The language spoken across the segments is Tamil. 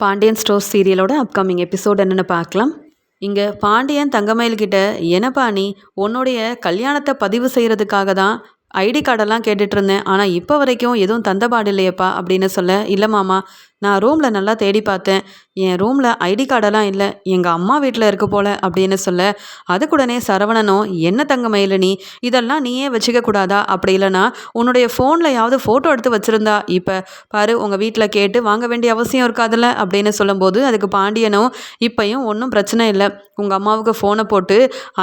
பாண்டியன் ஸ்டோர்ஸ் சீரியலோட அப்கமிங் எபிசோட் என்னென்னு பார்க்கலாம். இங்கே பாண்டியன் தங்கமயில்கிட்ட என்னப்பா நீ உன்னுடைய கல்யாணத்தை பதிவு செய்கிறதுக்காக தான் ஐடி கார்டெல்லாம் கேட்டுட்டு இருந்தேன். ஆனால் இப்போ வரைக்கும் எதுவும் தந்தபாடு இல்லையப்பா அப்படின்னு சொல்ல இல்லை மாமா நான் ரூமில் நல்லா தேடி பார்த்தேன். என் ரூமில் ஐடி கார்டெல்லாம் இல்லை. எங்கள் அம்மா வீட்டில் இருக்க போல அப்படின்னு சொல்ல அதுக்குடனே சரவணனும் என்ன தங்க மயில நீ? இதெல்லாம் நீயே வச்சுக்க கூடாதா? அப்படி இல்லைனா உன்னுடைய ஃபோனில் யாவது ஃபோட்டோ எடுத்து வச்சுருந்தா. இப்போ பாரு உங்கள் வீட்டில் கேட்டு வாங்க வேண்டிய அவசியம் இருக்காதுல்ல? அப்படின்னு சொல்லும்போது அதுக்கு பாண்டியனும் இப்பையும் ஒன்றும் பிரச்சனை இல்லை. உங்கள் அம்மாவுக்கு ஃபோனை போட்டு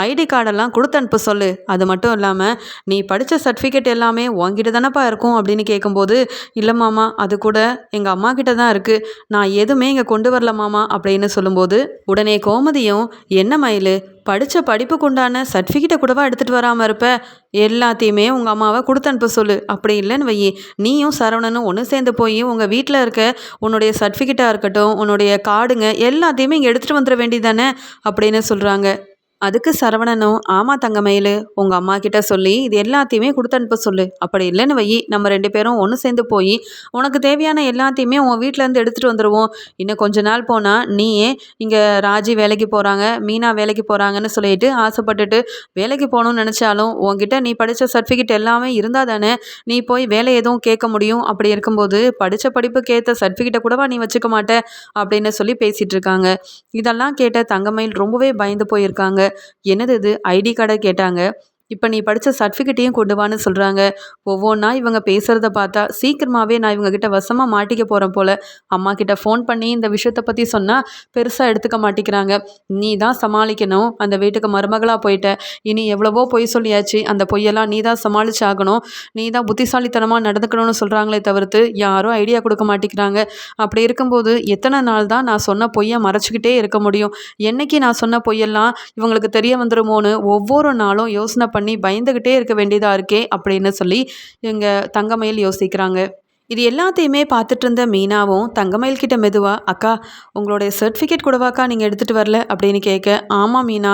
ஐடி கார்டெல்லாம் கொடுத்து அனுப்ப சொல்லு. அது மட்டும் இல்லாமல் நீ படித்த சர்டிஃபிகேட் எல்லாமே உங்ககிட்ட தானேப்பா இருக்கும்? அப்படின்னு கேட்கும்போது இல்லை மாமா அது கூட எங்கள் அம்மா கிட்ட தான் இருக்குது நான் எதுவுமே இங்கே கொண்டு வரல மாமா அப்படின்னு சொல்லும்போது உடனே கோமதியும் என்ன மயில் படித்த படிப்புக்கு உண்டான சர்டிஃபிகேட்டை கூடவா எடுத்துகிட்டு வராமல் இருப்ப? எல்லாத்தையுமே உங்கள் அம்மாவை கொடுத்து அனுப்ப சொல்லு. அப்படி இல்லைன்னு வையி நீயும் சரவணனும் ஒன்று சேர்ந்து போய் உங்கள் வீட்டில் இருக்க உன்னுடைய சர்டிஃபிகேட்டாக இருக்கட்டும் உன்னுடைய கார்டுங்க எல்லாத்தையுமே இங்கே எடுத்துகிட்டு வந்துட வேண்டியதானே அப்படின்னு சொல்கிறாங்க அதுக்கு சரவணனும் ஆமாம் தங்கமயில் உங்கள் அம்மா கிட்ட சொல்லி இது எல்லாத்தையுமே கொடுத்து அனுப்ப சொல்லு. அப்படி இல்லைன்னு வை. நம்ம ரெண்டு பேரும் ஒன்று சேர்ந்து போய் உனக்கு தேவையான எல்லாத்தையுமே உன் வீட்டிலேருந்து எடுத்துகிட்டு வந்துடுவோம் இன்னும் கொஞ்ச நாள் போனால் நீயே இங்கே ராஜி வேலைக்கு போகிறாங்க மீனா வேலைக்கு போகிறாங்கன்னு சொல்லிட்டு ஆசைப்பட்டுட்டு வேலைக்கு போகணும்னு நினச்சாலும் உன்கிட்ட நீ படித்த சர்டிஃபிகேட் எல்லாமே இருந்தால் தானே நீ போய் வேலை எதுவும் கேட்க முடியும்? அப்படி இருக்கும்போது படித்த படிப்புக்கு ஏற்ற சர்டிஃபிகேட்டை கூடவா நீ வச்சுக்க மாட்ட? அப்படின்னு சொல்லி பேசிகிட்டு இருக்காங்க. இதெல்லாம் கேட்ட தங்கமயில் ரொம்பவே பயந்து போயிருக்காங்க. என்னது இது? ஐடி கார்டை கேட்டாங்க. இப்போ நீ படித்த சர்டிஃபிகேட்டையும் கொண்டு வான்னு சொல்கிறாங்க ஒவ்வொன்றா இவங்க பேசுகிறத பார்த்தா சீக்கிரமாகவே நான் இவங்ககிட்ட வசமாக மாட்டிக்க போகிறேன் போல். அம்மா கிட்ட ஃபோன் பண்ணி இந்த விஷயத்தை பற்றி சொன்னால் பெருசாக எடுத்துக்க மாட்டேங்கிறாங்க நீ தான் சமாளிக்கணும். அந்த வீட்டுக்கு மருமகளாக போயிட்ட. இனி எவ்வளவோ பொய் சொல்லியாச்சு. அந்த பொய்யெல்லாம் நீ தான் சமாளிச்சாகணும். நீ தான் புத்திசாலித்தனமாக நடந்துக்கணும்னு சொல்கிறாங்களே தவிர்த்து யாரும் ஐடியா கொடுக்க மாட்டேங்கிறாங்க அப்படி இருக்கும்போது எத்தனை நாள் தான் நான் சொன்ன பொய்யை மறைச்சிக்கிட்டே இருக்க முடியும்? என்னைக்கு நான் சொன்ன பொய்யெல்லாம் இவங்களுக்கு தெரிய வந்துடுமோன்னு ஒவ்வொரு நாளும் யோசனை பண்ணி பயந்துக்கிட்டே இருக்க வேண்டியதாக இருக்கே அப்படின்னு சொல்லி இவங்க தங்கமயில் யோசிக்கிறாங்க. இது எல்லாத்தையுமே பார்த்துட்டு இருந்த மீனாவும் தங்கமயில் கிட்ட மெதுவாக அக்கா உங்களுடைய சர்டிஃபிகேட் கூடவாக்கா நீங்கள் எடுத்துகிட்டு வரல? அப்படின்னு கேட்க ஆமாம் மீனா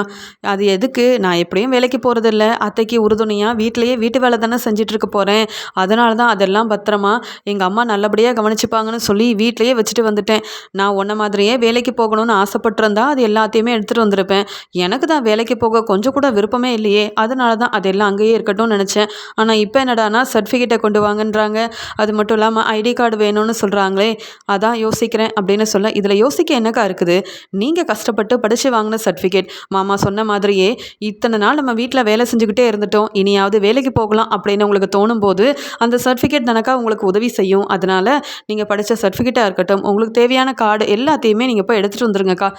அது எதுக்கு? நான் எப்படியும் வேலைக்கு போகிறதில்ல அத்தைக்கு உறுதுணையாக வீட்டிலையே வீட்டு வேலை தானே செஞ்சிட்ருக்க போகிறேன் அதனால தான் அதெல்லாம் பத்திரமா எங்கள் அம்மா நல்லபடியாக கவனிச்சுப்பாங்கன்னு சொல்லி வீட்டிலையே வச்சுட்டு வந்துட்டேன். நான் உன்ன மாதிரியே வேலைக்கு போகணும்னு ஆசைப்பட்டிருந்தா அது எல்லாத்தையுமே எடுத்துகிட்டு வந்திருப்பேன். எனக்கு தான் வேலைக்கு போக கொஞ்சம் கூட விருப்பமே இல்லையே. அதனால தான் அதெல்லாம் அங்கேயே இருக்கட்டும்னு நினச்சேன். ஆனால் இப்போ என்னடானா சர்டிஃபிகேட்டை கொண்டு வாங்கன்றாங்க. அது மட்டும் சொல்லாமல் ஐடி கார்டு வேணும்னு சொல்கிறாங்களே அதான் யோசிக்கிறேன் அப்படின்னு சொல்ல இதில் யோசிக்க என்னக்கா இருக்குது? நீங்கள் கஷ்டப்பட்டு படித்து வாங்கின சர்டிஃபிகேட் மாமா சொன்ன மாதிரியே இத்தனை நாள் நம்ம வீட்டில் வேலை செஞ்சுக்கிட்டே இருந்துட்டோம் இனியாவது வேலைக்கு போகலாம் அப்படின்னு உங்களுக்கு தோணும் போது அந்த சர்டிஃபிகேட் தானக்கா உங்களுக்கு உதவி செய்யும். அதனால் நீங்கள் படித்த சர்டிஃபிகேட்டாக இருக்கட்டும் உங்களுக்கு தேவையான கார்டு எல்லாத்தையுமே நீங்கள் போய் எடுத்துகிட்டு வந்துருங்கக்கா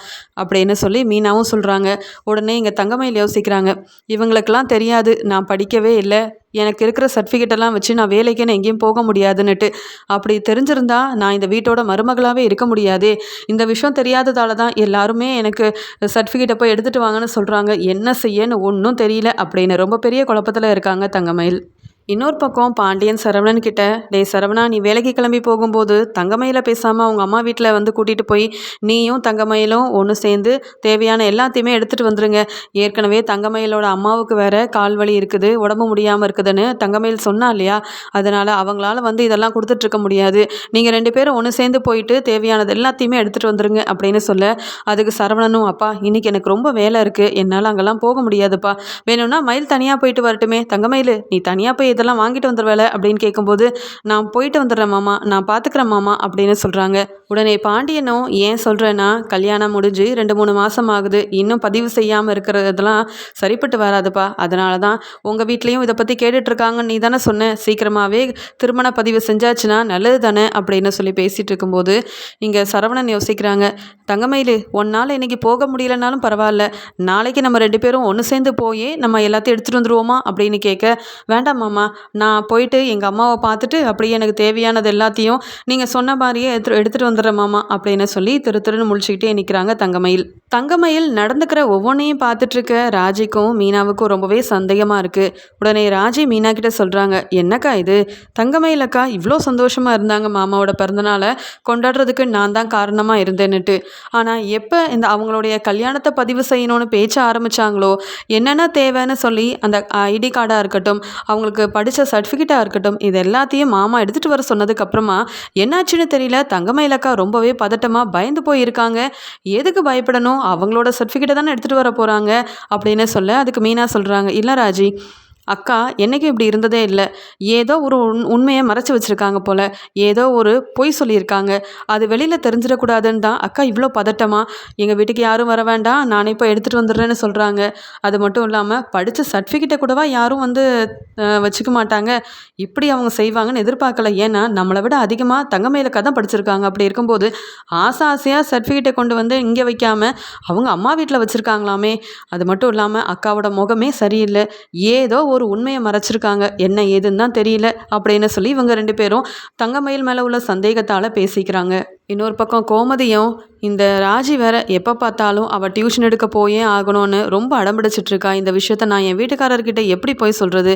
அப்படின்னு சொல்லி மீனாவும் சொல்கிறாங்க உடனே இங்கே தங்கமையில் யோசிக்கிறாங்க இவங்களுக்கெல்லாம் தெரியாது நான் படிக்கவே இல்லை. எனக்கு இருக்கிற சர்டிஃபிகேட்டெல்லாம் வச்சு நான் வேலைக்குன்னு எங்கேயும் போக முடியாதுன்னுட்டு. அப்படி தெரிஞ்சிருந்தா நான் இந்த வீட்டோட மருமகளாகவே இருக்க முடியாதே. இந்த விஷயம் தெரியாததால தான் எல்லாருமே எனக்கு சர்டிஃபிகேட்டை போய் எடுத்துகிட்டு வாங்கன்னு சொல்கிறாங்க என்ன செய்யன்னு ஒன்றும் தெரியல அப்படின்னு ரொம்ப பெரிய குழப்பத்தில் இருக்காங்க தங்கமயில். இன்னொரு பக்கம் பாண்டியன் சரவணன் கிட்ட டே சரவணா நீ வேலைக்கு கிளம்பி போகும்போது தங்கமயில பேசாமல் அவங்க அம்மா வீட்டில் வந்து கூட்டிகிட்டு போய் நீயும் தங்கமயிலும் ஒன்று சேர்ந்து தேவையான எல்லாத்தையுமே எடுத்துகிட்டு வந்துருங்க. ஏற்கனவே தங்கமயிலோட அம்மாவுக்கு வேற கால் வலி இருக்குது உடம்பு முடியாமல் இருக்குதுன்னு தங்கமயில் சொன்னா இல்லையா? அதனால் அவங்களால வந்து இதெல்லாம் கொடுத்துட்ருக்க முடியாது. நீங்கள் ரெண்டு பேரும் ஒன்று சேர்ந்து போயிட்டு தேவையானது எல்லாத்தையுமே எடுத்துகிட்டு வந்துருங்க அப்படின்னு சொல்ல அதுக்கு சரவணனும் அப்பா இன்னைக்கு எனக்கு ரொம்ப வேலை இருக்குது என்னால் அங்கெல்லாம் போக முடியாதுப்பா. வேணும்னா மயில் தனியாக போயிட்டு வரட்டுமே. தங்கமயில் நீ தனியாக போய் இதெல்லாம் வாங்கிட்டு வந்துடுவேல அப்படின்னு கேட்கும்போது நான் போயிட்டு வந்துடுறேன் மாமா நான் பார்த்துக்கிறேன் மாமா அப்படின்னு சொல்கிறாங்க உடனே பாண்டியனும் ஏன் சொல்கிறேன்னா கல்யாணம் முடிஞ்சு ரெண்டு மூணு மாதம் ஆகுது. இன்னும் பதிவு செய்யாமல் இருக்கிறதெல்லாம் சரிப்பட்டு வராதுப்பா. அதனால தான் உங்கள் வீட்லேயும் இதை பற்றி கேட்டுட்ருக்காங்கன்னு நீ தானே சொன்ன. சீக்கிரமாகவே திருமண பதிவு செஞ்சாச்சுன்னா நல்லது தானே அப்படின்னு சொல்லி பேசிகிட்டு இருக்கும்போது இங்கே சரவணன் யோசிக்கிறாங்க. தங்கமயிலு ஒன்னால் இன்றைக்கி போக முடியலனாலும் பரவாயில்ல. நாளைக்கு நம்ம ரெண்டு பேரும் ஒன்று சேர்ந்து போய் நம்ம எல்லாத்தையும் எடுத்துகிட்டு வந்துருவோமா? அப்படின்னு கேட்க வேண்டாம் மாமா நான் போயிட்டு எங்கள் அம்மாவை பார்த்துட்டு அப்படியே எனக்கு தேவையானது எல்லாத்தையும் நீங்கள் சொன்ன மாதிரியே எடுத்து எடுத்துகிட்டு வந்துடுறேன் மாமா அப்படின்னு சொல்லி திரு திருன்னு முழிச்சுக்கிட்டே நிற்கிறாங்க தங்கமயில். தங்கமயில் நடந்துக்கிற ஒவ்வொன்றையும் பார்த்துட்ருக்க ராஜிக்கும் மீனாவுக்கும் ரொம்பவே சந்தேகமாக இருக்குது உடனே ராஜி மீனா கிட்ட சொல்கிறாங்க என்னக்கா இது? தங்கமயில் அக்கா இவ்வளோ சந்தோஷமாக இருந்தாங்க மாமாவோட பிறந்தநாளை? கொண்டாடுறதுக்கு நான் தான் காரணமாக இருந்தேன்னுட்டு. ஆனால் எப்போ இந்த அவங்களுடைய கல்யாணத்தை பதிவு செய்யணும்னு பேச்ச ஆரம்பித்தாங்களோ என்னென்ன தேவைன்னு சொல்லி அந்த ஐடி கார்டாக இருக்கட்டும் அவங்களுக்கு படித்த சர்டிஃபிகேட்டாக இருக்கட்டும் இது எல்லாத்தையும் மாமா எடுத்துகிட்டு வர சொன்னதுக்கப்புறமா என்னாச்சுன்னு தெரியல தங்கமயில் அக்கா ரொம்பவே பதட்டமாக பயந்து போயிருக்காங்க. எதுக்கு பயப்படணும்? அவங்களோட சர்டிஃபிகேட்டை தானே எடுத்துகிட்டு வர போகிறாங்க அப்படின்னு சொல்ல அதுக்கு மீனா சொல்கிறாங்க இல்லை ராஜி அக்கா என்றைக்கும் இப்படி இருந்ததே இல்லை. ஏதோ ஒரு உண் உண்மையை மறைச்சி வச்சுருக்காங்க போல். ஏதோ ஒரு பொய் சொல்லியிருக்காங்க. அது வெளியில் தெரிஞ்சிடக்கூடாதுன்னு தான் அக்கா இவ்வளோ பதட்டமாக எங்கள் வீட்டுக்கு யாரும் வர வேண்டாம். நானே இப்போ எடுத்துகிட்டு வந்துடுறேன்னு சொல்கிறாங்க அது மட்டும் இல்லாமல் படித்த சர்டிஃபிகேட்டை கூடவா யாரும் வந்து வச்சுக்க மாட்டாங்க. இப்படி அவங்க செய்வாங்கன்னு எதிர்பார்க்கல. ஏன்னா நம்மளை விட அதிகமாக தங்கமயிலக்கா தான் படிச்சிருக்காங்க. அப்படி இருக்கும்போது ஆசை ஆசையாக சர்டிஃபிகேட்டை கொண்டு வந்து இங்கே வைக்காமல் அவங்க அம்மா வீட்டில் வச்சுருக்காங்களாமே. அது மட்டும் இல்லாமல் அக்காவோட முகமே சரியில்லை. ஏதோ ஒரு உண்மையை மறைச்சிருக்காங்க. என்ன ஏதுன்னு தான் தெரியல அப்படின்னு சொல்லி இவங்க ரெண்டு பேரும் தங்கமயில் மேலே உள்ள சந்தேகத்தால் பேசிக்கிறாங்க. இன்னொரு பக்கம் கோமதியும் இந்த ராஜி வேற எப்போ பார்த்தாலும் அவள் டியூஷன் எடுக்க போயே ஆகணும்னு ரொம்ப அடம்பிடிச்சிட்ருக்கா இந்த விஷயத்த நான் என் வீட்டுக்காரர்கிட்ட எப்படி போய் சொல்கிறது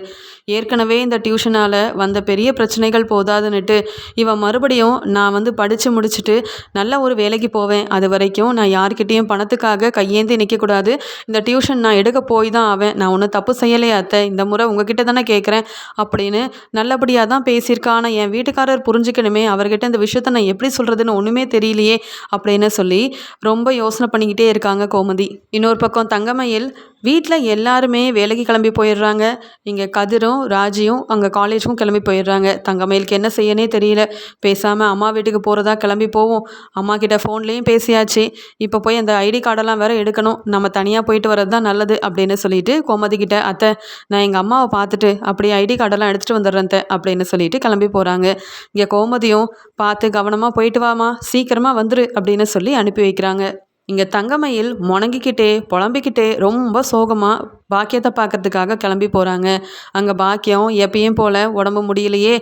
ஏற்கனவே இந்த டியூஷனால் வந்த பெரிய பிரச்சனைகள் போதாதுன்னுட்டு இவன் மறுபடியும் நான் வந்து படித்து முடிச்சுட்டு நல்ல ஒரு வேலைக்கு போவேன். அது வரைக்கும் நான் யார்கிட்டேயும் பணத்துக்காக கையேந்தி நிற்கக்கூடாது இந்த டியூஷன் நான் எடுக்க போய் தான் ஆவேன். நான் ஒன்றும் தப்பு செய்யலையே அத்தை. இந்த முறை உங்ககிட்ட தானே கேட்குறேன் அப்படின்னு நல்லபடியாக தான் பேசியிருக்கா. ஆனால் என் வீட்டுக்காரர் புரிஞ்சுக்கணுமே. அவர்கிட்ட இந்த விஷயத்த நான் எப்படி சொல்கிறதுன்னு ஒன்றுமே தெரியலையே அப்படின்னு சொல்லி ரொம்ப யோசனை பண்ணிக்கிட்டே இருக்காங்க கோமதி. இன்னொரு பக்கம் தங்கமயில் வீட்டில் எல்லாருமே வேலைக்கு கிளம்பி போயிடுறாங்க. இங்கே கதிரும் ராஜியும் அங்கே காலேஜுக்கும் கிளம்பி போயிடுறாங்க. தங்கமயிலுக்கு என்ன செய்யனே தெரியல. பேசாமல் அம்மா வீட்டுக்கு போகிறதா கிளம்பி போவோம். அம்மா கிட்ட ஃபோன்லேயும் பேசியாச்சு. இப்போ போய் அந்த ஐடி கார்டெல்லாம் வேறு எடுக்கணும். நம்ம தனியாக போயிட்டு வர்றது தான் நல்லது அப்படின்னு சொல்லிட்டு கோமதி கிட்ட அத்தை நான் எங்கள் அம்மாவை பார்த்துட்டு அப்படியே ஐடி கார்டெல்லாம் எடுத்துகிட்டு வந்துடுறேன் அப்படின்னு சொல்லிட்டு கிளம்பி போகிறாங்க இங்கே கோமதியும் பார்த்து கவனமாக போயிட்டு வாமா சீக்கிரமாக வந்துரு அப்படின்னு சொல்லி அனுப்பி வைக்கிறாங்க. இங்கே தங்கமயில் முணங்கிக்கிட்டே புலம்பிக்கிட்டே ரொம்ப சோகமாக பாக்கியத்தை பார்க்கறதுக்காக கிளம்பி போகிறாங்க அங்கே பாக்கியம் எப்பயும் போல் உடம்பு முடியலையே.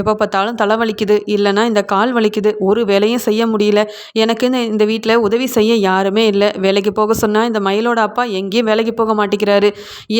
எப்போ பார்த்தாலும் தலை வலிக்குது இல்லைன்னா இந்த கால் வலிக்குது. ஒரு வேலையும் செய்ய முடியல. எனக்கு இந்த இந்த வீட்டில் உதவி செய்ய யாருமே இல்லை. வேலைக்கு போக சொன்னால் இந்த மயிலோட அப்பா எங்கேயும் வேலைக்கு போக மாட்டேங்கிறாரு.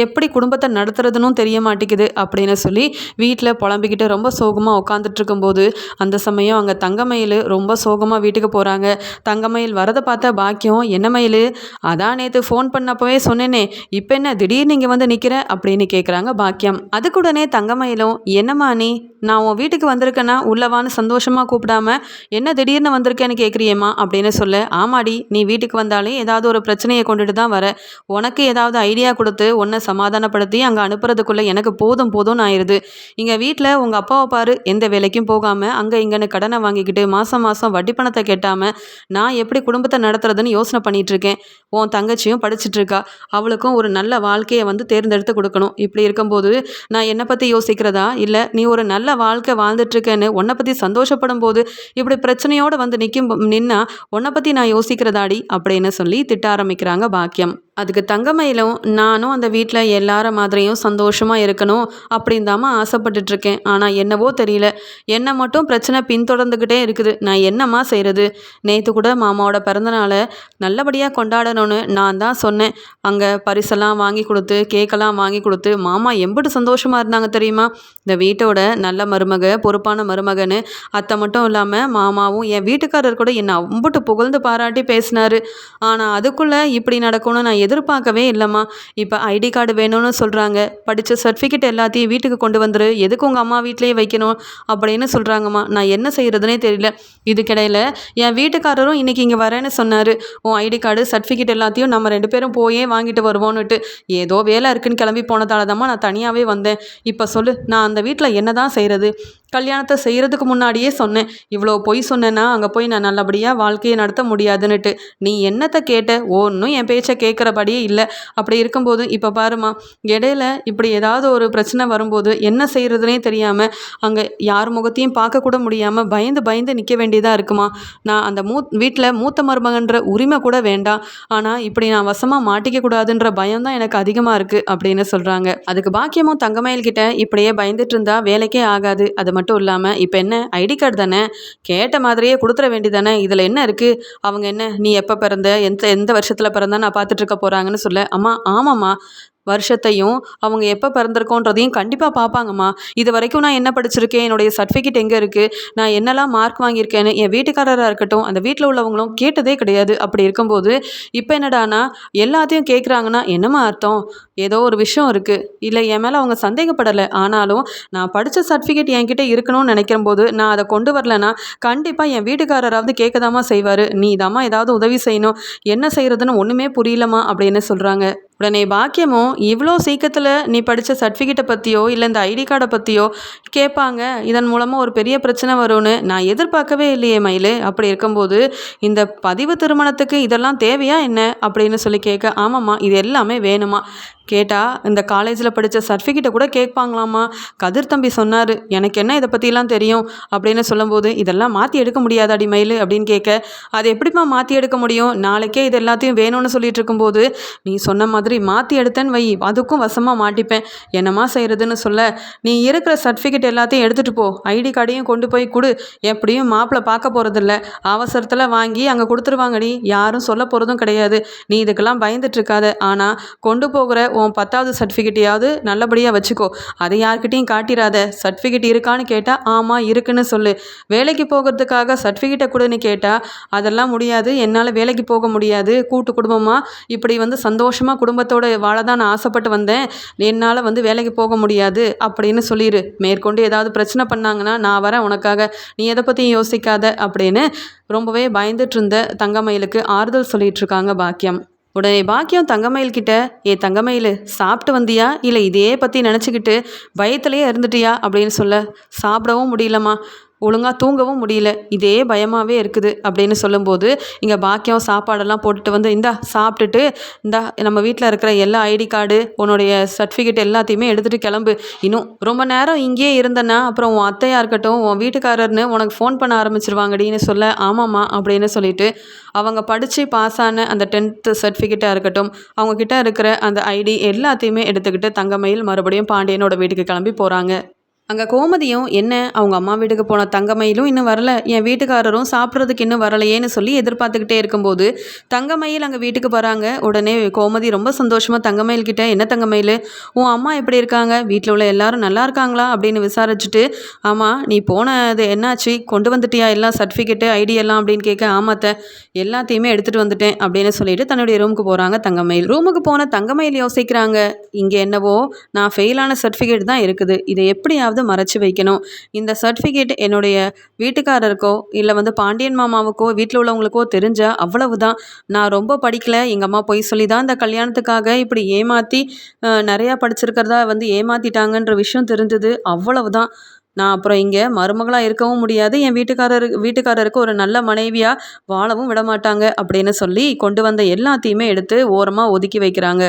எப்படி குடும்பத்தை நடத்துறதுன்னு தெரிய மாட்டேங்குது அப்படின்னு சொல்லி வீட்டில் புலம்பிக்கிட்டு ரொம்ப சோகமாக உட்காந்துட்டு இருக்கும்போது அந்த சமயம் அங்கே தங்கமயில் ரொம்ப சோகமாக வீட்டுக்கு போகிறாங்க தங்கமயில் வரதை பார்த்த பாக்கியம் என்ன மயில்? அதான் நேற்று ஃபோன் பண்ணப்பவே சொன்னேனே. இப்போ என்ன திடீர்னு இங்கே வந்து நிற்கிற அப்படின்னு கேட்குறாங்க பாக்கியம். அதுக்குடனே தங்கமயிலும் என்னம்மா நீ? நான் உன் வீட்டுக்கு வந்திருக்கேன்னா உள்ளவான்னு சந்தோஷமாக கூப்பிடாம என்ன திடீர்னு வந்திருக்கேன்னு கேட்குறியேம்மா அப்படின்னு சொல்ல ஆமாடி நீ வீட்டுக்கு வந்தாலே ஏதாவது ஒரு பிரச்சனையை கொண்டுட்டு தான் வர. உனக்கு ஏதாவது ஐடியா கொடுத்து உன்னை சமாதானப்படுத்தி அங்கே அனுப்புறதுக்குள்ளே எனக்கு போதும் போதும்னு ஆயிடுது இங்கே வீட்டில் உங்கள் அப்பாவை பாரு எந்த வேலைக்கும் போகாமல் அங்கே இங்கேன்னு கடனை வாங்கிக்கிட்டு மாதம் மாதம் வட்டி பணத்தை கெட்டாமல் நான் எப்படி குடும்பத்தை நடத்துறதுன்னு யோசனை பண்ணிகிட்ருக்கேன் உன் தங்கச்சியும் படிச்சிட்ருக்கா அவளுக்கும் ஒரு நல்ல வாழ்க்கையை வந்து தேர்ந்தெடுத்து கொடுக்கணும். இப்படி இருக்கும்போது நான் என்னை பற்றி யோசிக்கிறதா? இல்லை நீ ஒரு நல்ல வாழ்க்கை வாழ்க்கை வாழ்ந்துட்டுருக்கேன்னு உன்னை பற்றி சந்தோஷப்படும் போது இப்படி பிரச்சனையோடு வந்து நிற்கும் நின்னா உன்னை பற்றி நான் யோசிக்கிறதாடி அப்படின்னு சொல்லி திட்ட ஆரம்பிக்கிறாங்க பாக்கியம். அதுக்கு தங்கமயிலும் நானும் அந்த வீட்டில் எல்லார மாதிரியும் சந்தோஷமாக இருக்கணும் அப்படின்னு ஆசைப்பட்டுட்டு ஆசைப்பட்டுட்ருக்கேன். ஆனால் என்னவோ தெரியல. என்னை மட்டும் பிரச்சனை பின்தொடர்ந்துக்கிட்டே இருக்குது. நான் என்னம்மா செய்கிறது நேற்று கூட மாமாவோட பிறந்தநாளை நல்லபடியாக கொண்டாடணும்னு நான் தான் சொன்னேன். அங்கே பரிசெல்லாம் வாங்கி கொடுத்து கேக்கெல்லாம் வாங்கி கொடுத்து மாமா எம்பிட்டு சந்தோஷமாக இருந்தாங்க தெரியுமா? இந்த வீட்டோட நல்ல மருமக பொறுப்பான மருமகன்னு அத்தை மட்டும் இல்லாமல் மாமாவும் என் வீட்டுக்காரர் கூட என்னை அம்பிட்டு புகழ்ந்து பாராட்டி பேசினார். ஆனால் அதுக்குள்ளே இப்படி நடக்கும்னு நான் எதிர்பார்க்கவே இல்லைம்மா. இப்போ ஐடி கார்டு வேணும்னு சொல்கிறாங்க படித்த சர்டிஃபிகேட் எல்லாத்தையும் வீட்டுக்கு கொண்டு வந்துரு. எதுக்கு உங்கள் அம்மா வீட்லேயே வைக்கணும்? அப்படின்னு சொல்கிறாங்கம்மா நான் என்ன செய்கிறதுனே தெரியல. இதுக்கிடையில் என் வீட்டுக்காரரும் இன்றைக்கி இங்கே வரேன்னு சொன்னார். உன் ஐடி கார்டு சர்டிஃபிகேட் எல்லாத்தையும் நம்ம ரெண்டு பேரும் போயே வாங்கிட்டு வருவோன்னுட்டு. ஏதோ வேலை இருக்குன்னு கிளம்பி போனதால தான்மா நான் தனியாகவே வந்தேன். இப்போ சொல்லு நான் அந்த வீட்டில் என்ன தான் செய்கிறது கல்யாணத்தை செய்கிறதுக்கு முன்னாடியே சொன்னேன். இவ்வளோ பொய் சொன்னேன்னா அங்கே போய் நான் நல்லபடியாக வாழ்க்கையை நடத்த முடியாதுன்னுட்டு. நீ என்னத்தை கேட்ட? ஒன்றும் என் பேச்சை கேட்குறபடியே இல்லை. அப்படி இருக்கும்போது இப்போ பாருமா இடையில இப்படி ஏதாவது ஒரு பிரச்சனை வரும்போது என்ன செய்கிறதுனே தெரியாமல் அங்கே யார் முகத்தையும் பார்க்கக்கூட முடியாமல் பயந்து பயந்து நிற்க வேண்டியதாக இருக்குமா? நான் அந்த மூ வீட்டில் மூத்த மருமகன்ற உரிமை கூட வேண்டாம். ஆனால் இப்படி நான் வசமாக மாட்டிக்க கூடாதுன்ற பயம் தான் எனக்கு அதிகமாக இருக்குது அப்படின்னு சொல்கிறாங்க அதுக்கு பாக்கியமும் தங்கமயில் கிட்ட இப்படியே பயந்துட்டு இருந்தால் வேலைக்கே ஆகாது. அது மட்டும் இல்லாமல் இப்போ என்ன ஐடி கார்டு தானே கேட்ட மாதிரியே கொடுத்துட வேண்டியதானே இதில் என்ன இருக்குது அவங்க என்ன நீ எப்போ பிறந்த எந்த எந்த வருஷத்தில் பிறந்தா நான் பார்த்துட்ருக்க போகிறாங்கன்னு சொல்ல அம்மா ஆமாம்மா வருஷத்தையும் அவங்க எப்போ பிறந்திருக்கோன்றதையும் கண்டிப்பாக பார்ப்பாங்கம்மா. இது வரைக்கும் நான் என்ன படிச்சிருக்கேன் என்னுடைய சர்டிஃபிகேட் எங்கே இருக்குது நான் என்னெல்லாம் மார்க் வாங்கியிருக்கேன்னு என் வீட்டுக்காரராக இருக்கட்டும் அந்த வீட்டில் உள்ளவங்களும் கேட்டதே கிடையாது. அப்படி இருக்கும்போது இப்போ என்னடானா எல்லாத்தையும் கேட்குறாங்கன்னா என்னம்மா அர்த்தம்? ஏதோ ஒரு விஷயம் இருக்குது இல்லை என் மேலே அவங்க சந்தேகப்படலை. ஆனாலும் நான் படித்த சர்டிஃபிகேட் என்கிட்ட இருக்கணும்னு நினைக்கிற போது நான் அதை கொண்டு வரலன்னா கண்டிப்பாக என் வீட்டுக்காரராவது கேட்கதாம்மா செய்வார். நீ தாம்மா ஏதாவது உதவி செய்யணும். என்ன செய்கிறதுன்னு ஒன்றுமே புரியலம்மா அப்படின்னு சொல்கிறாங்க உடனே பாக்கியமும் இவ்வளோ சீக்கிரத்தில் நீ படித்த சர்டிஃபிகேட்டை பற்றியோ இல்லை இந்த ஐடி கார்டை பற்றியோ கேட்பாங்க இதன் மூலமாக ஒரு பெரிய பிரச்சனை வரும்னு நான் எதிர்பார்க்கவே இல்லையே மயிலு. அப்படி இருக்கும்போது இந்த பதிவு திருமணத்துக்கு இதெல்லாம் தேவையா என்ன? அப்படின்னு சொல்லி கேட்க ஆமாம்மா இது எல்லாமே வேணுமா? கேட்டால் இந்த காலேஜில் படித்த சர்டிஃபிகேட்டை கூட கேட்பாங்களாமா கதிர் தம்பி சொன்னார் எனக்கு என்ன இதை பற்றிலாம் தெரியும்? அப்படின்னு சொல்லும்போது இதெல்லாம் மாற்றி எடுக்க முடியாதாடி மயில்? அப்படின்னு கேட்க அது எப்படிமா மாற்றி எடுக்க முடியும்? நாளைக்கே இது எல்லாத்தையும் வேணும்னு சொல்லிட்டு இருக்கும்போது நீ சொன்ன மாதிரி மாற்றி எடுத்தேன்னு வை. அதுக்கும் வசமாக மாட்டிப்பேன். என்னம்மா செய்கிறதுன்னு சொல்ல? நீ இருக்கிற சர்டிஃபிகேட் எல்லாத்தையும் எடுத்துகிட்டு போ. ஐடி கார்டையும் கொண்டு போய் கொடு. எப்படியும் மாப்பிள்ளை பார்க்க போகிறதில்ல அவசரத்தில் வாங்கி அங்கே கொடுத்துருவாங்கடி. யாரும் சொல்ல போகிறதும் கிடையாது. நீ இதுக்கெல்லாம் பயந்துட்டுருக்காத ஆனால் கொண்டு போகிற உன் பத்தாவது சர்டிஃபிகேட்டையாவது நல்லபடியாக வச்சுக்கோ. அதை யார்கிட்டையும் காட்டிடாத சர்டிஃபிகேட் இருக்கான்னு கேட்டால் ஆமாம் இருக்குன்னு சொல்லு. வேலைக்கு போகிறதுக்காக சர்டிஃபிகேட்டை கொடுன்னு கேட்டால் அதெல்லாம் முடியாது. என்னால் வேலைக்கு போக முடியாது. கூட்டு குடும்பமாக இப்படி வந்து சந்தோஷமாக குடும்பத்தோட வாழ தான் நான் ஆசைப்பட்டு வந்தேன். என்னால் வந்து வேலைக்கு போக முடியாது அப்படின்னு சொல்லிடு மேற்கொண்டு ஏதாவது பிரச்சனை பண்ணாங்கன்னா நான் வரேன் உனக்காக. நீ எதை பற்றியும் யோசிக்காத அப்படின்னு ரொம்பவே பயந்துட்டு இருந்த தங்கமயிலுக்கு ஆறுதல் சொல்லிட்டு இருக்காங்க பாக்கியம். உடனே பாக்கியம் தங்கமயில் கிட்ட ஏ தங்கமயில் சாப்பிட்டு வந்தியா? இல்லை இதையே பற்றி நினச்சிக்கிட்டு பயத்துலேயே இருந்துட்டியா? அப்படின்னு சொல்ல சாப்பிடவும் முடியலம்மா. ஒழுங்காக தூங்கவும் முடியல. இதே பயமாகவே இருக்குது அப்படின்னு சொல்லும்போது இங்கே பாக்கியம் சாப்பாடெல்லாம் போட்டுட்டு வந்து இந்தா சாப்பிட்டுட்டு இந்தா நம்ம வீட்டில் இருக்கிற எல்லா ஐடி கார்டு உன்னுடைய சர்டிஃபிகேட் எல்லாத்தையுமே எடுத்துகிட்டு கிளம்பு. இன்னும் ரொம்ப நேரம் இங்கேயே இருந்தேன்னா அப்புறம் உன் அத்தையாக இருக்கட்டும் உன் வீட்டுக்காரர்னு உனக்கு ஃபோன் பண்ண ஆரம்பிச்சிருவாங்கடின்னு சொல்ல ஆமாம்மா அப்படின்னு சொல்லிட்டு அவங்க படித்து பாஸ் ஆன அந்த டென்த்து சர்டிஃபிகேட்டாக இருக்கட்டும் அவங்கக்கிட்ட இருக்கிற அந்த ஐடி எல்லாத்தையுமே எடுத்துக்கிட்டு தங்கமயில் மறுபடியும் பாண்டியனோட வீட்டுக்கு கிளம்பி போகிறாங்க அங்கே கோமதியும் என்ன? அவங்க அம்மா வீட்டுக்கு போன தங்கமயிலும் இன்னும் வரல. என் வீட்டுக்காரரும் சாப்பிட்றதுக்கு இன்னும் வரலையேன்னு சொல்லி எதிர்பார்த்துக்கிட்டே இருக்கும்போது தங்கமயில் அங்கே வீட்டுக்கு போகிறாங்க உடனே கோமதி ரொம்ப சந்தோஷமாக தங்கமயில்கிட்ட என்ன தங்கமயில்? உன் அம்மா எப்படி இருக்காங்க? வீட்டில் உள்ள எல்லாரும் நல்லா இருக்காங்களா? அப்படின்னு விசாரிச்சுட்டு ஆமாம் நீ போனது என்னாச்சு? கொண்டு வந்துட்டியா எல்லாம் சர்டிஃபிகேட்டு ஐடி எல்லாம்? அப்படின்னு கேட்க ஆமாத்த எல்லாத்தையுமே எடுத்துகிட்டு வந்துட்டேன் அப்படின்னு சொல்லிட்டு தன்னுடைய ரூமுக்கு போகிறாங்க தங்கமயில். ரூமுக்கு போன தங்கமயில் யோசிக்கிறாங்க இங்கே என்னவோ நான் ஃபெயிலான சர்டிஃபிகேட் தான் இருக்குது. இதை எப்படியாவது எப்படியாவது மறைச்சி வைக்கணும். இந்த சர்டிஃபிகேட் என்னுடைய வீட்டுக்காரருக்கோ இல்லை வந்து பாண்டியன் மாமாவுக்கோ வீட்டில் உள்ளவங்களுக்கோ தெரிஞ்சால் அவ்வளவுதான். நான் ரொம்ப படிக்கலை. எங்கள் அம்மா பொய் சொல்லி தான் இந்த கல்யாணத்துக்காக இப்படி ஏமாற்றி நிறையா படிச்சிருக்கிறதா வந்து ஏமாற்றிட்டாங்கன்ற விஷயம் தெரிஞ்சது. அவ்வளவுதான். நான் அப்புறம் இங்கே மருமகளாக இருக்கவும் முடியாது. என் வீட்டுக்காரரு வீட்டுக்காரருக்கு ஒரு நல்ல மனைவியாக வாழவும் விட மாட்டாங்க அப்படின்னு சொல்லி கொண்டு வந்த எல்லாத்தையுமே எடுத்து ஓரமாக ஒதுக்கி வைக்கிறாங்க.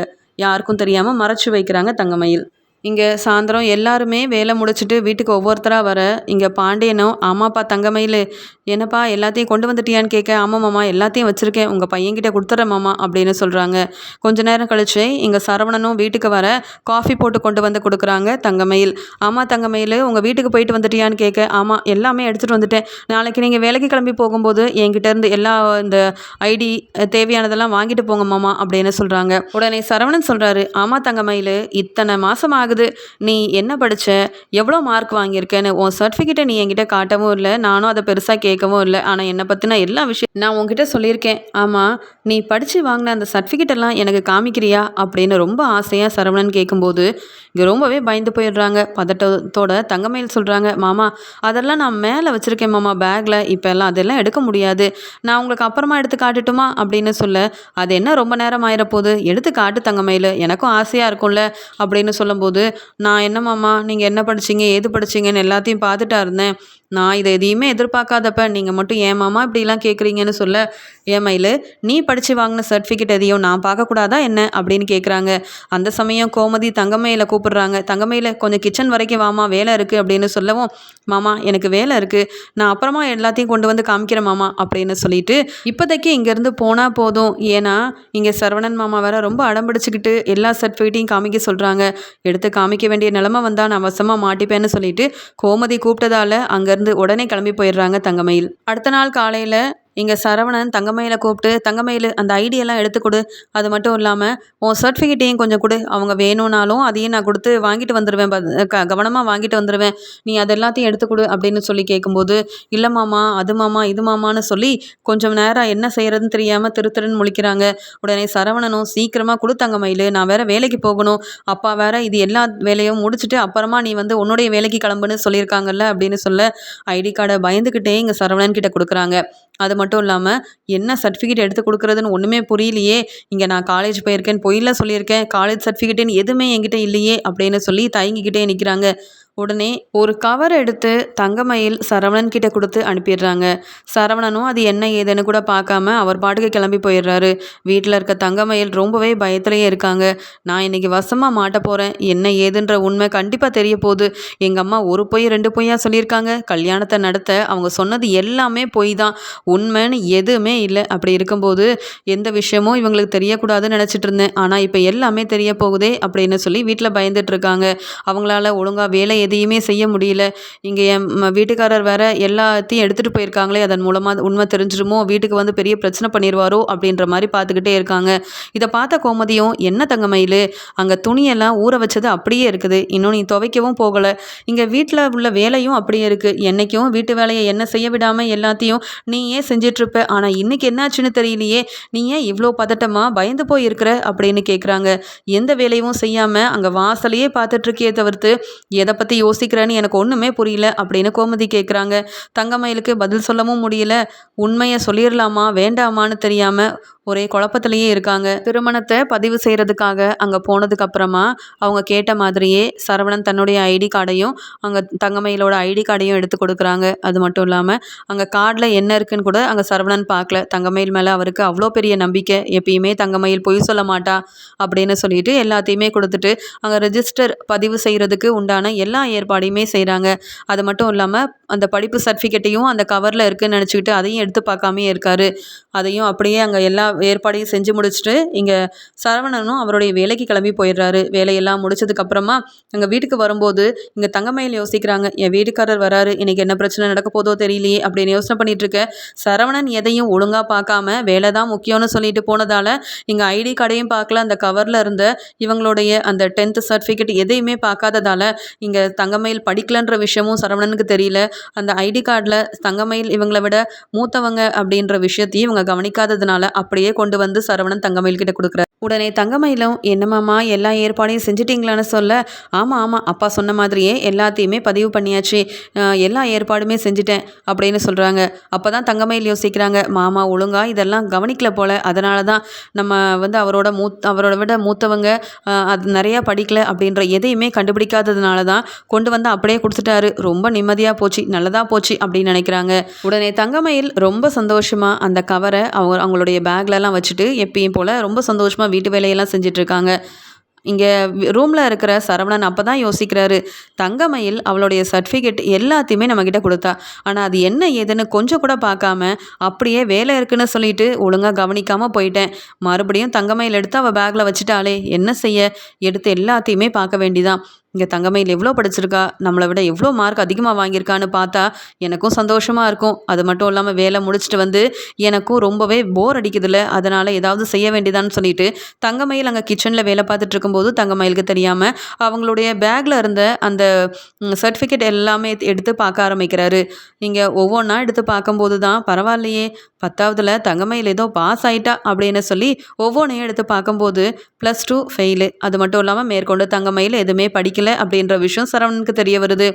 யாருக்கும் தெரியாமல் மறைச்சி வைக்கிறாங்க தங்கமயில். இங்கே சாயந்தரம் எல்லாருமே வேலை முடிச்சுட்டு வீட்டுக்கு ஒவ்வொருத்தராக வர இங்கே பாண்டியனும் ஆமாப்பா தங்கமயில் என்னப்பா எல்லாத்தையும் கொண்டு வந்துட்டியான்னு கேட்க ஆமாம் மாமா எல்லாத்தையும் வச்சுருக்கேன் உங்கள் பையன்கிட்ட கொடுத்துட்றேன் மாமா அப்படின்னு சொல்கிறாங்க கொஞ்ச நேரம் கழிச்சு இங்கே சரவணனும் வீட்டுக்கு வர காஃபி போட்டு கொண்டு வந்து கொடுக்குறாங்க தங்கமயில். ஆமாம் தங்கமயில் உங்கள் வீட்டுக்கு போயிட்டு வந்துட்டியான்னு கேட்க ஆமாம் எல்லாமே எடுத்துகிட்டு வந்துட்டேன். நாளைக்கு நீங்கள் வேலைக்கு கிளம்பி போகும்போது என்கிட்டேருந்து எல்லா இந்த ஐடி தேவையானதெல்லாம் வாங்கிட்டு போங்க மாமா அப்படின்னு சொல்கிறாங்க உடனே சரவணன் சொல்கிறாரு ஆமாம் தங்கமயில் இத்தனை மாதம் ஆகுது. நீ என்ன படித்த எவ்வளோ மார்க் வாங்கியிருக்கேன்னு உன் சர்டிஃபிகேட்டை நீ என்கிட்ட காட்டவும் இல்லை. நானும் அதை பெருசாக கேட்கவும் இல்லை. ஆனால் என்னை பற்றின எல்லா விஷயம் நான் உங்ககிட்ட சொல்லியிருக்கேன். ஆமாம் நீ படித்து வாங்கின அந்த சர்டிஃபிகேட்டெல்லாம் எனக்கு காமிக்கிறியா? அப்படின்னு ரொம்ப ஆசையாக சரவணன் கேட்கும்போது இங்கே ரொம்பவே பயந்து போயிடுறாங்க. பதட்டத்தோட தங்கமயில் சொல்கிறாங்க மாமா அதெல்லாம் நான் மேலே வச்சுருக்கேன் மாமா பேக்கில் இப்போ எல்லாம் அதெல்லாம் எடுக்க முடியாது. நான் உங்களுக்கு அப்புறமா எடுத்து காட்டுட்டுமா? அப்படின்னு சொல்ல அது என்ன ரொம்ப நேரம் ஆயிரப்போகுது? எடுத்து காட்டு தங்கமயில். எனக்கும் ஆசையாக இருக்கும்ல. அப்படின்னு சொல்லும்போது நான் என்ன மாமா நீங்கள் என்ன படிச்சீங்க ஏது படிச்சீங்கன்னு எல்லாத்தையும் பார்த்துட்டா இருந்தேன். நான் இதை எதையுமே எதிர்பார்க்காதப்ப நீங்கள் மட்டும் ஏன் மாமா இப்படிலாம் கேட்குறீங்கன்னு சொல்ல? ஏமையில் நீ படித்து வாங்கின சர்டிஃபிகேட் எதையும் நான் பார்க்கக்கூடாதா என்ன? அப்படின்னு கேட்குறாங்க அந்த சமயம் கோமதி தங்கமையில் கூப்பிடுறாங்க. தங்கமையில் கொஞ்சம் கிச்சன் வரைக்கும் வாமா வேலை இருக்குது அப்படின்னு சொல்லவும் மாமா எனக்கு வேலை இருக்குது நான் அப்புறமா எல்லாத்தையும் கொண்டு வந்து காமிக்கிறேன் மாமா அப்படின்னு சொல்லிட்டு இப்போதைக்கு இங்கேருந்து போனால் போதும். ஏன்னா இங்கே சரவணன் மாமா வேற ரொம்ப அடம்பிடிச்சிக்கிட்டு எல்லா சர்டிஃபிகேட்டையும் காமிக்க சொல்கிறாங்க எடுத்து காமிக்க வேண்டிய நிலமை வந்தால் நான் வசமாக மாட்டிப்பேன்னு சொல்லிட்டு கோமதி கூப்பிட்டதால் அங்கே அங்கேருந்து உடனே கிளம்பி போயிடுறாங்க தங்கமயில். அடுத்த நாள் காலையில் இங்கே சரவணன் தங்கமயில கூப்பிட்டு தங்கமயில் அந்த ஐடியெல்லாம் எடுத்து கொடு. அது மட்டும் இல்லாமல் உன் சர்டிஃபிகேட்டையும் கொஞ்சம் கொடு. அவங்க வேணும்னாலும் அதையும் நான் கொடுத்து வாங்கிட்டு வந்துடுவேன் க கவனமாக வாங்கிட்டு வந்துடுவேன் நீ அது எல்லாத்தையும் எடுத்து கொடு அப்படின்னு சொல்லி கேட்கும்போது இல்லை மாமா அது மாமா இது மாமான்னு சொல்லி கொஞ்சம் நேரம் என்ன செய்கிறதுன்னு தெரியாமல் திரு திருன்னு முழிக்கிறாங்க. உடனே சரவணனும் சீக்கிரமாக கொடு தங்கமயில் நான் வேற வேலைக்கு போகணும். அப்பா வேற இது எல்லா வேலையும் முடிச்சுட்டு அப்புறமா நீ வந்து உன்னுடைய வேலைக்கு கிளம்புன்னு சொல்லியிருக்காங்கல்ல? அப்படின்னு சொல்ல ஐடி கார்டை பயந்துக்கிட்டே இங்கே சரவணன் கிட்ட கொடுக்குறாங்க. அது மட்டும் இல்லாமல் என்ன சர்டிஃபிகேட் எடுத்து கொடுக்குறதுன்னு ஒன்றுமே புரியலையே. இங்கே நான் காலேஜ் போயிருக்கேன் பொய்லாம் சொல்லியிருக்கேன். காலேஜ் சர்டிஃபிகேட்டுன்னு எதுவுமே என்கிட்ட இல்லையே அப்படின்னு சொல்லி தயங்கிக்கிட்டே நிற்கிறாங்க உடனே ஒரு கவர் எடுத்து தங்கமயில் சரவணன் கிட்ட கொடுத்து அனுப்பிடுறாங்க. சரவணனும் அது என்ன ஏதுன்னு கூட பார்க்காம அவர் பாட்டுக்கு கிளம்பி போயிடுறாரு. வீட்டில் இருக்க தங்கமயில் ரொம்பவே பயத்திலேயே இருக்காங்க. நான் இன்னைக்கு வசமாக மாட்ட போகிறேன் என்ன ஏதுன்ற உண்மை கண்டிப்பாக தெரிய போகுது. எங்கள் அம்மா ஒரு பொய் ரெண்டு பொய்யா சொல்லியிருக்காங்க. கல்யாணத்தை நடத்த அவங்க சொன்னது எல்லாமே பொய் தான். உண்மைன்னு எதுவுமே இல்லை. அப்படி இருக்கும்போது எந்த விஷயமும் இவங்களுக்கு தெரியக்கூடாதுன்னு நினச்சிட்டு இருந்தேன். ஆனால் இப்போ எல்லாமே தெரிய போகுதே அப்படின்னு சொல்லி வீட்டில் பயந்துட்டு இருக்காங்க. அவங்களால ஒழுங்காக வேலை எதையுமே செய்ய முடியல. இங்கே என் வீட்டுக்காரர் வேற எல்லாத்தையும் எடுத்துகிட்டு போயிருக்காங்களே அதன் மூலமாக உண்மை தெரிஞ்சிருமோ வீட்டுக்கு வந்து பெரிய பிரச்சனை பண்ணிடுவாரோ அப்படின்ற மாதிரி பார்த்துக்கிட்டே இருக்காங்க. இதை பார்த்த கோமதியும் என்ன தங்கமயில் அங்கே துணியெல்லாம் ஊற வச்சது அப்படியே இருக்குது. இன்னும் நீ துவைக்கவும் போகலை. இங்கே வீட்டில் உள்ள வேலையும் அப்படியே இருக்குது என்னைக்கும் வீட்டு வேலையை என்ன செய்ய விடாமல் எல்லாத்தையும் நீ ஏன் செஞ்சிட்ருப்ப. ஆனால் இன்னைக்கு என்னாச்சுன்னு தெரியலையே. நீ ஏன் இவ்வளோ பதட்டமாக பயந்து போயிருக்கிற? அப்படின்னு கேட்குறாங்க எந்த வேலையும் செய்யாமல் அங்கே வாசலையே பார்த்துட்ருக்கே தவிர்த்து எதை பற்றி யோசிக்கிறேன்னு எனக்கு ஒன்றுமே புரியல அப்படின்னு கோமதி கேட்குறாங்க தங்கமயிலுக்கு பதில் சொல்லவும் முடியல. உண்மையை சொல்லிடலாமா வேண்டாமான்னு தெரியாமல் ஒரே குழப்பத்திலேயே இருக்காங்க. திருமணத்தை பதிவு செய்கிறதுக்காக அங்கே போனதுக்கு அப்புறமா அவங்க கேட்ட மாதிரியே சரவணன் தன்னுடைய ஐடி கார்டையும் அங்கே தங்கமயிலோட ஐடி கார்டையும் எடுத்து கொடுக்குறாங்க. அது மட்டும் இல்லாமல் அங்கே கார்டில் என்ன இருக்குன்னு கூட அங்கே சரவணன் பார்க்கல. தங்கமயில் மேலே அவருக்கு அவ்வளோ பெரிய நம்பிக்கை. எப்பயுமே தங்கமயில் பொய் சொல்ல மாட்டா அப்படின்னு சொல்லிட்டு எல்லாத்தையுமே கொடுத்துட்டு அங்கே ரெஜிஸ்டர் பதிவு செய்கிறதுக்கு உண்டான எல்லா ஏற்பாடையுமே செய்கிறாங்க அது மட்டும் இல்லாமல் அந்த படிப்பு சர்டிஃபிகேட்டையும் அந்த கவரில் இருக்குன்னு நினச்சிக்கிட்டு அதையும் எடுத்து பார்க்காமே இருக்காரு. அதையும் அப்படியே அங்கே எல்லா ஏற்பாடையும் செஞ்சு முடிச்சுட்டு இங்கே சரவணனும் அவருடைய வேலைக்கு கிளம்பி போயிடுறாரு. வேலையெல்லாம் முடிச்சதுக்கப்புறமா எங்கள் வீட்டுக்கு வரும்போது இங்கே தங்கமயில் யோசிக்கிறாங்க என் வீட்டுக்காரர் வராரு இன்றைக்கி என்ன பிரச்சனை நடக்க போதோ தெரியலையே அப்படின்னு யோசனை பண்ணிட்டு இருக்க சரவணன் எதையும் ஒழுங்காக பார்க்காம வேலை தான் முக்கியம்னு சொல்லிட்டு போனதால் இங்கே ஐடி கார்டையும் பார்க்கல. அந்த கவரில் இருந்த இவங்களுடைய அந்த டென்த்து சர்டிஃபிகேட் எதையுமே பார்க்காததால் இங்கே தங்கமயில் படிக்கலன்ற விஷயமும் சரவணனுக்கு தெரியல. அந்த ஐடி கார்டில் தங்கமயில் இவங்களை விட மூத்தவங்க அப்படின்ற விஷயத்தையும் இவங்க கவனிக்காததுனால அப்படியே கொண்டு வந்து சரவணன் தங்கமயில் கிட்ட கொடுக்குறாரு. உடனே தங்கமயிலும் என்னமாம்மா எல்லா ஏற்பாடையும் செஞ்சிட்டிங்களான்னு சொல்ல? ஆமாம் ஆமாம் அப்பா சொன்ன மாதிரியே எல்லாத்தையுமே பதிவு பண்ணியாச்சு. எல்லா ஏற்பாடுமே செஞ்சுட்டேன் அப்படின்னு சொல்கிறாங்க அப்போ தான் தங்கமயில் யோசிக்கிறாங்க மாமா ஒழுங்கா இதெல்லாம் கவனிக்கல போல். அதனால தான் நம்ம வந்து அவரோட மூத் அவரோட விட மூத்தவங்க அது நிறையா படிக்கல அப்படின்ற எதையுமே கண்டுபிடிக்காததுனால தான் கொண்டு வந்து அப்படியே கொடுத்துட்டாரு. ரொம்ப நிம்மதியாக போச்சு நல்லதாக போச்சு அப்படின்னு நினைக்கிறாங்க. உடனே தங்கமயில் ரொம்ப சந்தோஷமாக அந்த கவரை அவங்க அவங்களுடைய பேக்லலாம் வச்சுட்டு எப்பயும் போல் ரொம்ப சந்தோஷமாக வீட்டு வேலையெல்லாம் செஞ்சிட்ருக்காங்க. இங்கே ரூமில் இருக்கிற சரவணன் அப்போ தான் யோசிக்கிறாரு. தங்கமயில் அவளுடைய சர்டிஃபிகேட் எல்லாத்தையுமே நம்மக்கிட்ட கொடுத்தா. ஆனால் அது என்ன ஏதுன்னு கொஞ்சம் கூட பார்க்காம அப்படியே வேலை இருக்குன்னு சொல்லிட்டு ஒழுங்காக கவனிக்காமல் போயிட்டேன். மறுபடியும் தங்கமயில் எடுத்து அவள் பேக்கில் வச்சுட்டாளே என்ன செய்ய? எடுத்து எல்லாத்தையுமே பார்க்க வேண்டிதான். இங்கே தங்கமையில் எவ்வளோ படிச்சிருக்கா? நம்மளை விட எவ்வளோ மார்க் அதிகமாக வாங்கியிருக்கான்னு பார்த்தா எனக்கும் சந்தோஷமாக இருக்கும். அது மட்டும் இல்லாமல் வேலை முடிச்சுட்டு வந்து எனக்கும் ரொம்பவே போர் அடிக்குதுல்ல. அதனால் ஏதாவது செய்ய வேண்டியதான்னு சொல்லிட்டு தங்கமயில் அங்கே கிச்சனில் வேலை பார்த்துட்டு இருக்கும்போது தங்கமயிலுக்கு தெரியாமல் அவங்களுடைய பேக்கில் இருந்த அந்த சர்டிஃபிகேட் எல்லாமே எடுத்து பார்க்க ஆரம்பிக்கிறாரு. இங்கே ஒவ்வொன்றா எடுத்து பார்க்கும்போது தான் பரவாயில்லையே பத்தாவதுல தங்கமயில் ஏதோ பாஸ் ஆயிட்டா அப்படின்னு சொல்லி ஒவ்வொன்றையும் எடுத்து பார்க்கும்போது ப்ளஸ் டூ ஃபெயிலு அது மட்டும் இல்லாமல் மேற்கொண்டு தங்கமயில் எதுவுமே படிக்க கிடைக்கல அப்படின்ற விஷயம் சரவணனுக்கு தெரிய வருது.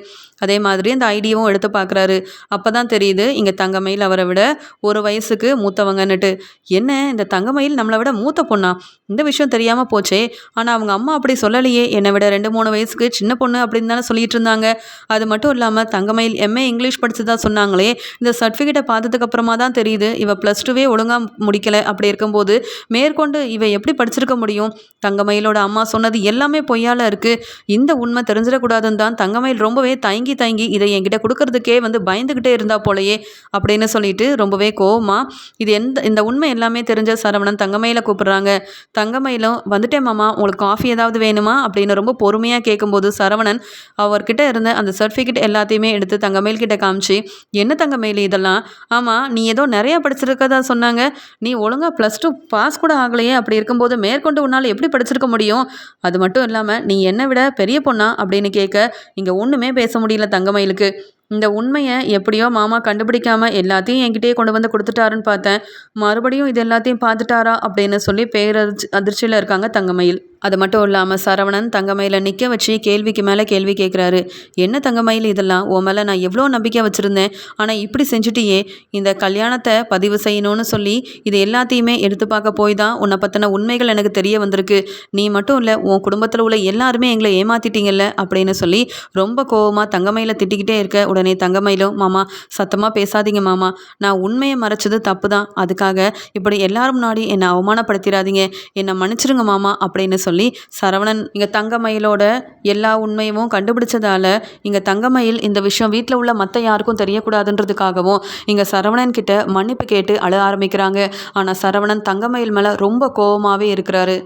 அதே மாதிரி அந்த ஐடியாவும் எடுத்து பார்க்குறாரு. அப்போ தான் தெரியுது இங்கே தங்கமயில் அவரை விட ஒரு வயசுக்கு மூத்தவங்கன்னுட்டு. என்ன இந்த தங்கமயில் நம்மளை விட மூத்த பொண்ணா? இந்த விஷயம் தெரியாமல் போச்சே. ஆனால் அவங்க அம்மா அப்படி சொல்லலையே. என்னை விட ரெண்டு மூணு வயசுக்கு சின்ன பொண்ணு அப்படின்னு தானே சொல்லிட்டு இருந்தாங்க. அது மட்டும் இல்லாமல் தங்கமயில் எம்ஏ இங்கிலீஷ் படிச்சதா சொன்னாங்களே. இந்த சர்டிஃபிகேட்டை பார்த்ததுக்கப்புறமா தான் தெரியுது இவள் ப்ளஸ் டூவே ஒழுங்காக முடிக்கலை. அப்படி இருக்கும்போது மேற்கொண்டு இவ எப்படி படிச்சிருக்க முடியும்? தங்கமயிலோட அம்மா சொன்னது எல்லாமே பொய்யால இருக்கு. இந்த உண்மை தெரிஞ்சிடக்கூடாதுன்னு தான் தங்கமயில் ரொம்பவே தயங்கி தயங்கி இதை என்கிட்ட கொடுக்கறதுக்கே வந்து பயந்துக்கிட்டே இருந்தா போலயே அப்படின்னு சொல்லிட்டு ரொம்பவே கோவமா இது எந்த இந்த உண்மை எல்லாமே தெரிஞ்ச சரவணன் தங்கமயில கூப்பிடுறாங்க. தங்கமயிலும் வந்துட்டேன் மாமா உங்களுக்கு காஃபி ஏதாவது வேணுமா? அப்படின்னு ரொம்ப பொறுமையாக கேட்கும்போது சரவணன் அவர்கிட்ட இருந்த அந்த சர்டிஃபிகேட் எல்லாத்தையுமே எடுத்து தங்கமயில் கிட்ட காமிச்சு என்ன தங்கமயில் இதெல்லாம்? ஆமாம் நீ ஏதோ நிறையா படிச்சிருக்கதா சொன்னாங்க. நீ ஒழுங்காக ப்ளஸ் டூ பாஸ் கூட ஆகலையே. அப்படி இருக்கும்போது மேற்கொண்டு உன்னால் எப்படி படிச்சிருக்க முடியும்? அது மட்டும் இல்லாமல் நீ என்னை விட பெரிய பொண்ணா அப்படின்னு கேட்க இங்கே ஒன்றுமே பேச முடியல தங்கமயிலுக்கு. இந்த உண்மையை எப்படியோ மாமா கண்டுபிடிக்காம எல்லாத்தையும் என்கிட்டயே கொண்டு வந்து கொடுத்துட்டாருன்னு பார்த்தேன். மறுபடியும் இது எல்லாத்தையும் பார்த்துட்டாரா? அப்படின்னு சொல்லி பேரதிர்ச்சி அதிர்ச்சியில் இருக்காங்க தங்கமயில். அது மட்டும் இல்லாமல் சரவணன் தங்கமயில நிற்க வச்சு கேள்விக்கு மேலே கேள்வி கேட்குறாரு என்ன தங்கமயில் இதெல்லாம்? உன் மேலே நான் எவ்வளோ நம்பிக்கை வச்சுருந்தேன். ஆனால் இப்படி செஞ்சுட்டியே. இந்த கல்யாணத்தை பதிவு செய்யணும்னு சொல்லி இது எல்லாத்தையுமே எடுத்து பார்க்க போய் தான் உன்னை பற்றின உண்மைகள் எனக்கு தெரிய வந்திருக்கு. நீ மட்டும் இல்லை உன் குடும்பத்தில் உள்ள எல்லாருமே எங்களை ஏமாத்திட்டீங்கல்ல அப்படின்னு சொல்லி ரொம்ப கோவமாக தங்கமயில திட்டிக்கிட்டே இருக்க உடனே தங்கமயிலும் மாமா சத்தமாக பேசாதீங்க மாமா. நான் உண்மையை மறைச்சது தப்பு தான் அதுக்காக இப்படி எல்லாரும் முன்னாடி என்னை அவமானப்படுத்திடாதீங்க. என்னை மன்னிச்சிருங்க மாமா அப்படின்னு சொல்லி சரவணன் இங்கே தங்கமயிலோட எல்லா உண்மையும் கண்டுபிடிச்சதால இங்கே தங்கமயில் இந்த விஷயம் வீட்டில் உள்ள மற்ற யாருக்கும் தெரியக்கூடாதுன்றதுக்காகவும் இங்கே சரவணன் கிட்ட மன்னிப்பு கேட்டு அழ ஆரம்பிக்கிறாங்க. ஆனால் சரவணன் தங்கமயில் மேலே ரொம்ப கோவமாகவே இருக்கிறாரு.